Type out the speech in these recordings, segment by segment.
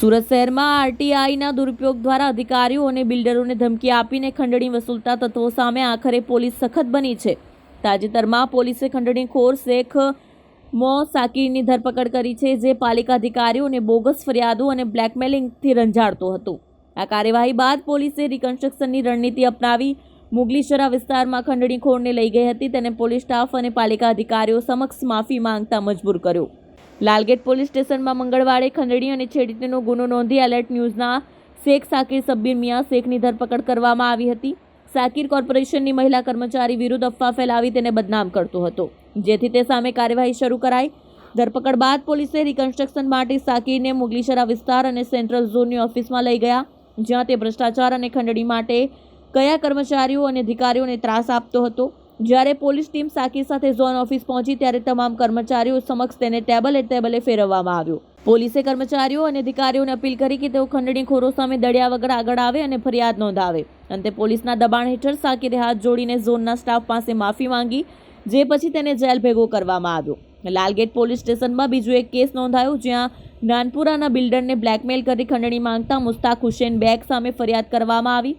સુરત શહેરમાં આરટીઆઈના દુરુપયોગ દ્વારા અધિકારીઓ અને બિલ્ડરોને ધમકી આપીને ખંડણી વસૂલતા તત્વો સામે આખરે પોલીસ સખત બની છે. તાજેતરમાં પોલીસે ખંડણીખોર શેખ મો સાકીરની ધરપકડ કરી છે, જે પાલિકા અધિકારીઓને બોગસ ફરિયાદો અને બ્લેકમેલિંગથી રંજાડતો હતો. આ કાર્યવાહી બાદ પોલીસે રિકન્સ્ટ્રક્શનની રણનીતિ અપનાવી મુગલીશરા વિસ્તારમાં ખંડણીખોરને લઈ ગઈ હતી. તેને પોલીસ સ્ટાફ અને પાલિકા અધિકારીઓ સમક્ષ માફી માંગતા મજબૂર કર્યો. લાલગેટ પોલીસ સ્ટેશનમાં મંગળવારે ખંડણી અને છેડતીનો ગુનો નોંધી એલર્ટ ન્યૂઝના શેખ સાકીર સબ્બીર મિયા શેખની ધરપકડ કરવામાં આવી હતી. સાકીર કોર્પોરેશનની મહિલા કર્મચારી વિરુદ્ધ અફવા ફેલાવી તેને બદનામ કરતો હતો. જેથી તે સામે કાર્યવાહી શરૂ કરાઈ. ધરપકડ બાદ પોલીસે રિકન્સ્ટ્રક્શન માટે સાકીરને મુગલીશરા વિસ્તાર અને સેન્ટ્રલ ઝોનની ઓફિસમાં લઈ ગયા, જ્યાં તે ભ્રષ્ટાચાર અને ખંડણી માટે કયા કર્મચારીઓ અને અધિકારીઓને ત્રાસ આપતો હતો. જ્યારે પોલીસ ટીમ સાકી સાથે ઝોન ઓફિસ પહોંચી ત્યારે તમામ કર્મચારીઓ સમક્ષ તેને ટેબલે ટેબલે ફેરવવામાં આવ્યો. પોલીસે કર્મચારીઓ અને અધિકારીઓને અપીલ કરી કે તેઓ ખંડણીખોરો સામે દળ્યા વગર આગળ આવે અને ફરિયાદ નોંધાવે. અંતે પોલીસના દબાણ હેઠળ સાકીરે હાથ જોડીને ઝોનના સ્ટાફ પાસે માફી માંગી, જે પછી તેને જેલ ભેગો કરવામાં આવ્યો. લાલગેટ પોલીસ સ્ટેશનમાં બીજો એક કેસ નોંધાયો જ્યાં નાનપુરાના બિલ્ડરને બ્લેકમેલ કરી ખંડણી માંગતા મુસ્તાક હુસેન બેગ સામે ફરિયાદ કરવામાં આવી.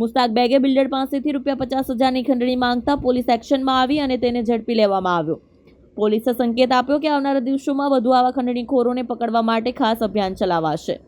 મુસ્તાક બેગે બિલ્ડર પાસેથી રૂપિયા પચાસ હજારની ખંડણી માંગતા પોલીસ એક્શનમાં આવી અને તેને ઝડપી લેવામાં આવ્યો. પોલીસે સંકેત આપ્યો કે આવનારા દિવસોમાં વધુ આવા ખંડણીખોરોને પકડવા માટે ખાસ અભિયાન ચલાવાશે.